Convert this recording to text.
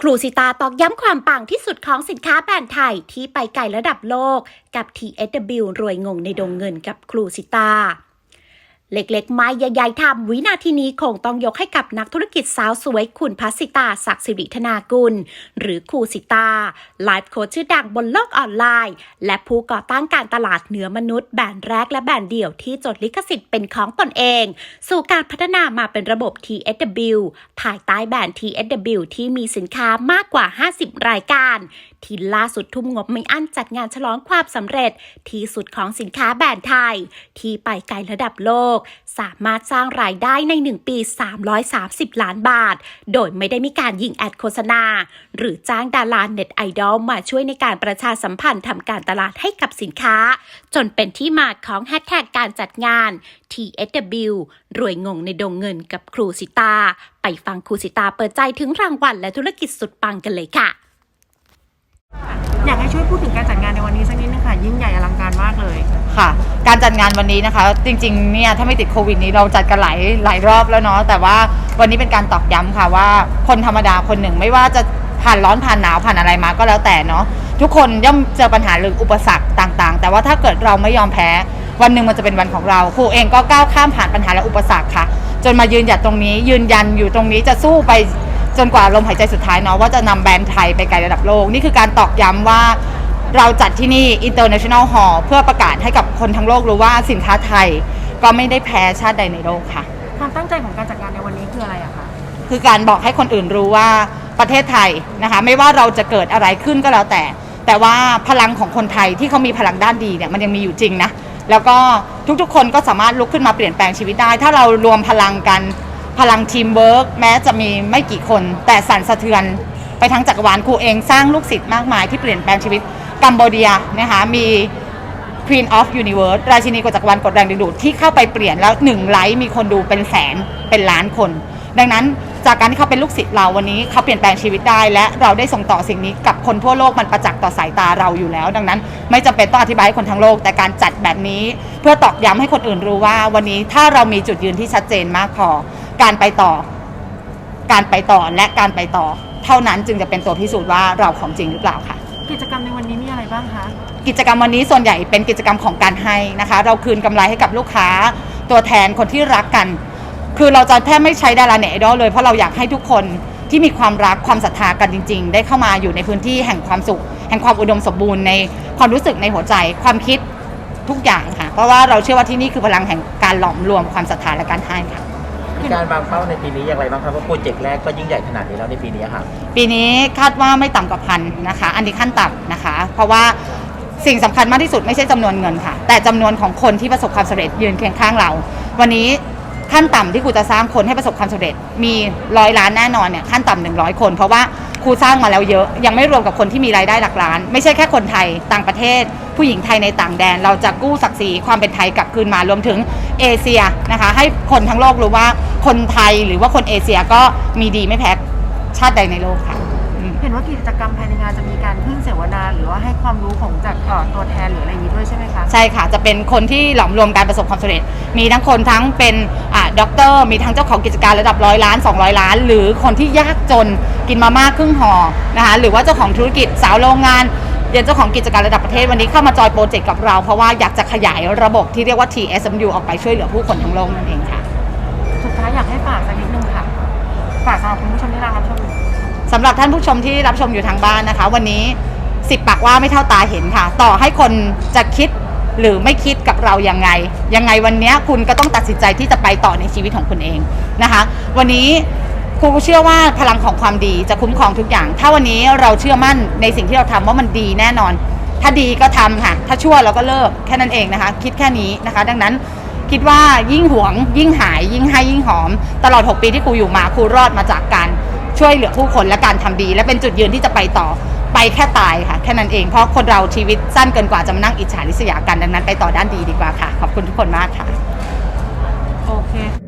ครูสิตาตอกย้ำความปังที่สุดของสินค้าแบรนด์ไทยที่ไปไกลระดับโลกกับ TSW รวยงงในดงเงินกับครูสิตา เล็กๆ ไม่ใหญ่ๆทำวินาทีนี้คงต้องยกให้กับนักธุรกิจสาวสวยคุณพัสสิตาศักดิ์สิริธนากุล หรือครูสิตา ไลฟ์โค้ชชื่อดังบนโลกออนไลน์ และผู้ก่อตั้งการตลาดเหนือมนุษย์แบรนด์แรกและแบรนด์เดี่ยวที่จดลิขสิทธิ์เป็นของตนเอง สู่การพัฒนามาเป็นระบบ TSW ภายใต้แบรนด์ TSW ที่มีสินค้ามากกว่า 50 รายการที่ล่าสุดทุ่มงบไม่อั้นจัดงานฉลองความสำเร็จที่สุดของสินค้าแบรนด์ไทย ที่ไปไกลระดับโลกสามารถสร้างรายได้ใน 1 ปี 330 ล้านบาท โดยไม่ได้มีการยิงแอดโฆษณา หรือจ้างดาราเน็ตไอดอลมาช่วยในการประชาสัมพันธ์ทำการตลาดให้กับสินค้า จนเป็นที่มาของแฮชแท็กการจัดงาน TSW รวยงงในดงเงินกับครูสิตา ไปฟังครูสิตาเปิดใจถึงรางวัลและธุรกิจสุดปังกันเลยค่ะ อยากให้ช่วยพูดถึงการจัดงานในวันนี้สักนิดนึงค่ะ ยิ่งใหญ่อลังการมากเลย ค่ะ การจัดงานวันนี้นะคะ จริงๆเนี่ยถ้าไม่ติดโควิดนี้เราจัดกันหลายหลายรอบแล้วเนาะแต่ว่าวันนี้เป็นการตอกย้ำค่ะว่าคนธรรมดาคนหนึ่งไม่ว่าจะผ่านร้อนผ่านหนาวผ่านอะไรมาก็แล้วแต่เนาะทุกคนย่อมเจอปัญหาหรืออุปสรรคต่างๆ แต่ว่าถ้าเกิดเราไม่ยอมแพ้ วันหนึ่งมันจะเป็นวันของเราครูเองก็ก้าวข้ามผ่านปัญหาและอุปสรรคค่ะ จนมายืนหยัดตรงนี้ยืนยันอยู่ตรงนี้จะสู้ไป จนกว่าลมหายใจสุดท้ายเนาะว่าจะนำแบรนด์ไทยไปไกลระดับโลก นี่คือการตอกย้ำว่าเราจัดที่นี่ International Hall เพื่อประกาศให้กับคนทั้งโลกรู้ว่าสินค้าไทยก็ไม่ได้แพ้ชาติใดในโลกค่ะ ความตั้งใจของการจัดงานในวันนี้คืออะไรอะคะ คือการบอกให้คนอื่นรู้ว่าประเทศไทยนะคะไม่ว่าเราจะเกิดอะไรขึ้นก็แล้วแต่ แต่ว่าพลังของคนไทยที่เขามีพลังด้านดีเนี่ยมันยังมีอยู่จริงนะแล้วก็ทุกๆ คนก็สามารถลุกขึ้นมาเปลี่ยนแปลงชีวิตได้ ถ้าเรารวมพลังกัน พลังทีมเวิร์กแม้จะมีไม่กี่คน แต่สั่นสะเทือนไปทั้งจักรวาลครูเองสร้างลูกศิษย์มากมายที่เปลี่ยนแปลงชีวิตกัมโบเดียนะคะมี Queen of Universe ราชินีกฎจักรวาลกดแรงดึงดูดที่เข้าไปเปลี่ยนแล้วหนึ่งไลค์มีคนดูเป็นแสนเป็นล้านคน ดังนั้นจากการที่เขาเป็นลูกศิษย์เราวันนี้เขาเปลี่ยนแปลงชีวิตได้ และเราได้ส่งต่อสิ่งนี้กับคนทั่วโลกมันประจักษ์ต่อสายตาเราอยู่แล้ว ดังนั้นไม่จำเป็นต้องอธิบายให้คนทั้งโลก แต่การจัดแบบนี้ เพื่อตอกย้ำให้คนอื่นรู้ว่าวันนี้ถ้าเรามีจุดยืนที่ชัดเจนมากพอ การไปต่อ การไปต่อและการไปต่อ เท่านั้นจึงจะเป็นตัวพิสูจน์ว่าเราของจริงหรือเปล่าค่ะ กิจกรรมในวันนี้มีอะไรบ้างคะ กิจกรรมวันนี้ส่วนใหญ่เป็นกิจกรรมของการให้นะคะ เราคืนกำไรให้กับลูกค้า ตัวแทนคนที่รักกัน คือเราจะแทบไม่ใช้ดาราเน็ตไอดอลเลยเพราะเราอยากให้ทุกคนที่มีความรักความศรัทธากันจริง ๆ ได้เข้ามาอยู่ในพื้นที่แห่งความสุข แห่งความอุดมสมบูรณ์ในความรู้สึกในหัวใจ ความคิดทุกอย่างค่ะ เพราะว่าเราเชื่อว่าที่นี่คือพลังแห่งการหลอมรวมความศรัทธาและการให้ค่ะมี การวางเป้าในปีนี้อย่างไรบ้างครับว่าโปรเจกต์แรกก็ยิ่งใหญ่ขนาดนี้แล้วในปีนี้ครับปีนี้คาดว่าไม่ต่ำกว่าพันนะคะ อันนี้ขั้นต่ำนะคะ เพราะว่าสิ่งสำคัญมากที่สุดไม่ใช่จำนวนเงินค่ะ แต่จำนวนของคนที่ประสบความสำเร็จยืนเคียงข้างเรา วันนี้ขั้นต่ำที่ครูจะสร้างคนให้ประสบความสำเร็จ มีร้อยล้านแน่นอนเนี่ยขั้นต่ำหนึ่งร้อยคน เพราะว่า ครูสร้างมาแล้วเยอะ ยังไม่รวมกับคนที่มีรายได้หลักล้าน ไม่ใช่แค่คนไทยต่างประเทศ ผู้หญิงไทยในต่างแดน เราจะกู้ศักดิ์ศรีความเป็นไทยกลับคืนมารวมถึงเอเชียนะคะให้คนทั้งโลกรู้ว่าคนไทยหรือว่าคนเอเชียก็มีดีไม่แพ้ชาติใดในโลกค่ะ เห็นว่ากิจกรรมภายในงานจะมีการขึ้นเสวนา หรือว่าให้ความรู้ของจากเอ่อตัวแทนหรืออะไรอย่างนี้ด้วยใช่ไหมคะ ใช่ค่ะ จะเป็นคนที่หลอมรวมการประสบความสำเร็จ มีทั้งคนทั้งเป็นอ่าด็อกเตอร์ มีทั้งเจ้าของกิจการระดับร้อยล้าน 200 ล้าน หรือคนที่ยากจนกินมาม่าครึ่งห่อนะคะ หรือว่าเจ้าของธุรกิจสาวโรงงานเรียนเจ้าของกิจการระดับประเทศวันนี้เข้ามาจอยโปรเจกต์กับเรา เพราะว่าอยากจะขยายระบบที่เรียกว่า TSMU ออกไปช่วยเหลือผู้คนทั้งโลกนั่นเองค่ะ สุดท้ายอยากให้ฝากสักนิดนึงค่ะ ฝากสำหรับคุณผู้ชมที่รับชมอยู่สำหรับท่านผู้ชมที่รับชมอยู่ทางบ้านนะคะ วันนี้สิบปากว่าไม่เท่าตาเห็นค่ะ ต่อให้คนจะคิดหรือไม่คิดกับเรายังไง ยังไงวันนี้คุณก็ต้องตัดสินใจที่จะไปต่อในชีวิตของคุณเองนะคะ วันนี้ครูเชื่อว่าพลังของความดีจะคุ้มครองทุกอย่าง ถ้าวันนี้เราเชื่อมั่นในสิ่งที่เราทำว่ามันดีแน่นอน ถ้าดีก็ทำค่ะ ถ้าชั่วเราก็เลิกแค่นั้นเองนะคะ คิดแค่นี้นะคะ ดังนั้นคิดว่ายิ่งหวง ยิ่งหาย ยิ่งให้ยิ่งหอม ตลอด 6 ปีที่ครูอยู่มาครูรอดมาจากการ ช่วยเหลือผู้คนและการทำดี และเป็นจุดยืนที่จะไปต่อไปแค่ตายค่ะ แค่นั้นเองเพราะคนเราชีวิตสั้นเกินกว่าจะมานั่งอิจฉาริษยากันดังนั้นไปต่อด้านดีดีกว่าค่ะ ขอบคุณทุกคนมากค่ะ โอเค